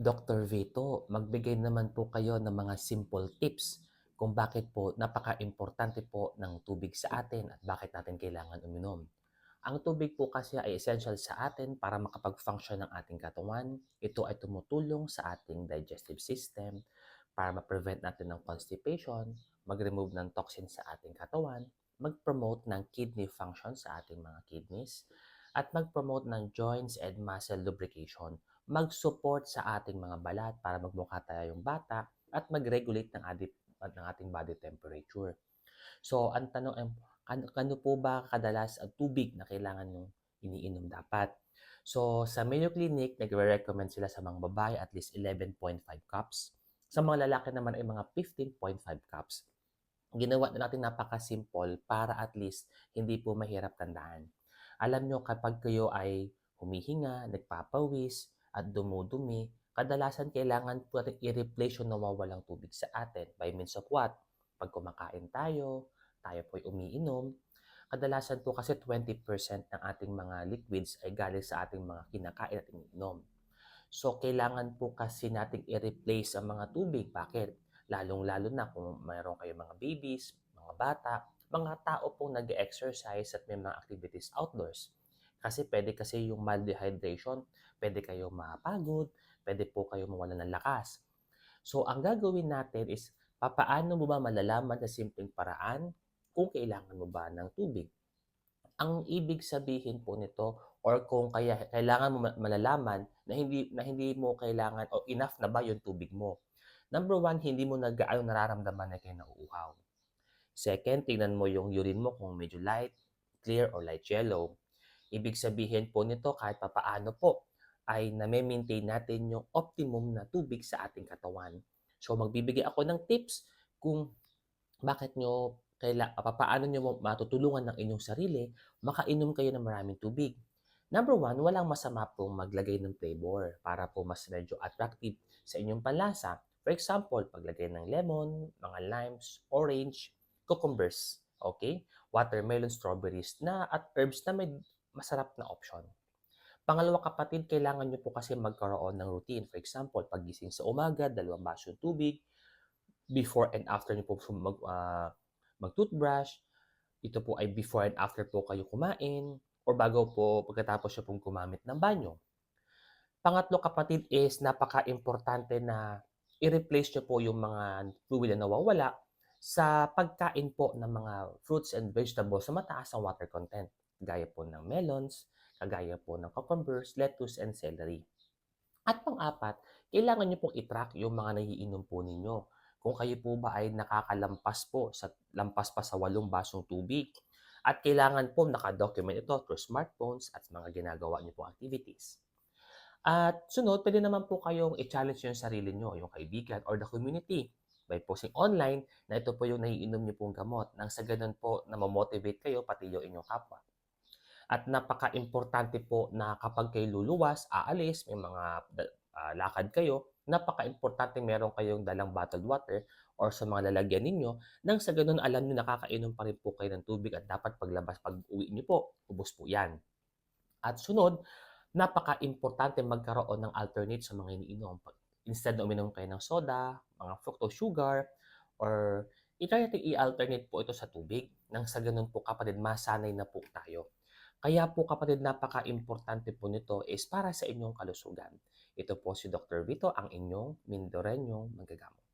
Dr. Vito, magbigay naman po kayo ng mga simple tips kung bakit po napaka-importante po ng tubig sa atin at bakit natin kailangan uminom. Ang tubig po kasi ay essential sa atin para makapag-function ng ating katawan. Ito ay tumutulong sa ating digestive system para ma-prevent natin ng constipation, mag-remove ng toxin sa ating katawan, mag-promote ng kidney function sa ating mga kidneys, at mag-promote ng joints and muscle lubrication mag-support sa ating mga balat para magmukha tayo yung bata at mag-regulate ng, adi- ng ating body temperature. So, ang tanong ay, ano, ano po ba kadalas ang tubig na kailangan nyo iniinom dapat? So, sa Mayo Clinic, nagre-recommend sila sa mga babae at least 11.5 cups. Sa mga lalaki naman ay mga 15.5 cups. Ginawa na natin napaka-simple para at least hindi po mahirap tandaan. Alam nyo, kapag kayo ay humihinga, nagpapawis, at dumudumi, kadalasan kailangan po natin i-replace yung nawawalang tubig sa atin by means of what? Pag kumakain tayo, tayo po ay umiinom, kadalasan po kasi 20% ng ating mga liquids ay galing sa ating mga kinakain at iniinom. So, kailangan po kasi nating i-replace ang mga tubig. Bakit? Lalong-lalo na kung mayroon kayo mga babies, mga bata, mga tao pong nag-exercise at may mga activities outdoors. Kasi pwede kasi yung mild dehydration, pwede kayo mapagod, pwede po kayo mawala ng lakas. So, ang gagawin natin is, papaano mo ba malalaman sa simpleng paraan kung kailangan mo ba ng tubig? Ang ibig sabihin po nito or kung kaya kailangan mo ma- malalaman na hindi na hindi mo kailangan o enough na ba yung tubig mo. Number one, hindi mo na gaano nararamdaman na kayo nauuhaw. Second, tingnan mo yung urine mo kung medyo light, clear, or light yellow. Ibig sabihin po nito kahit papaano po ay na-maintain natin yung optimum na tubig sa ating katawan. So magbibigay ako ng tips kung bakit nyo kaila, paano nyo matutulungan ng inyong sarili makainom kayo ng maraming tubig. Number one, walang masama pong maglagay ng flavor para po mas medyo attractive sa inyong panlasa. For example, paglagay ng lemon, mga limes, orange, cucumbers, okay? Watermelon, strawberries na at herbs na may masarap na option. Pangalawa kapatid, kailangan nyo po kasi magkaroon ng routine. For example, pagising sa umaga, dalawang baso tubig. Before and after nyo po mag, ah, mag-toothbrush. Ito po ay before and after po kayo kumain or bago po pagkatapos nyo pong gumamit ng banyo. Pangatlo kapatid is napaka-importante na i-replace nyo po yung mga fluid na nawawala sa pagkain po ng mga fruits and vegetables sa mataas ang water content. Gaya po ng melons, kagaya po ng cucumbers, lettuce, and celery. At pang-apat, kailangan nyo pong i-track yung mga nagiinom po ninyo. Kung kayo po ba ay nakakalampas po sa lampas pa sa walong basong tubig. At kailangan po nakadocument ito through smartphones at mga ginagawa nyo pong activities. At sunod, pwede naman po kayong i-challenge yung sarili nyo, yung kaibigan or the community by posting online na ito po yung naiinom nyo pong gamot nang sa ganun po na motivate kayo pati yung inyong kapwa. At napaka-importante po na kapag kayo luluwas, aalis, may mga uh, lakad kayo, napaka-importante meron kayong dalang bottled water or sa mga lalagyan ninyo nang sa ganun alam nyo nakakainom pa rin po kayo ng tubig at dapat paglabas, pag uwi nyo po, ubos po yan. At sunod, napaka-importante magkaroon ng alternate sa mga iniinom. Instead na uminom kayo ng soda, mga fructose sugar, or itry natin i-alternate po ito sa tubig nang sa ganun po kapatid masanay na po tayo. Kaya po kapatid, napaka-importante po nito is para sa inyong kalusugan. Ito po si Dr. Vito, ang inyong Mindorenyong Manggagamo.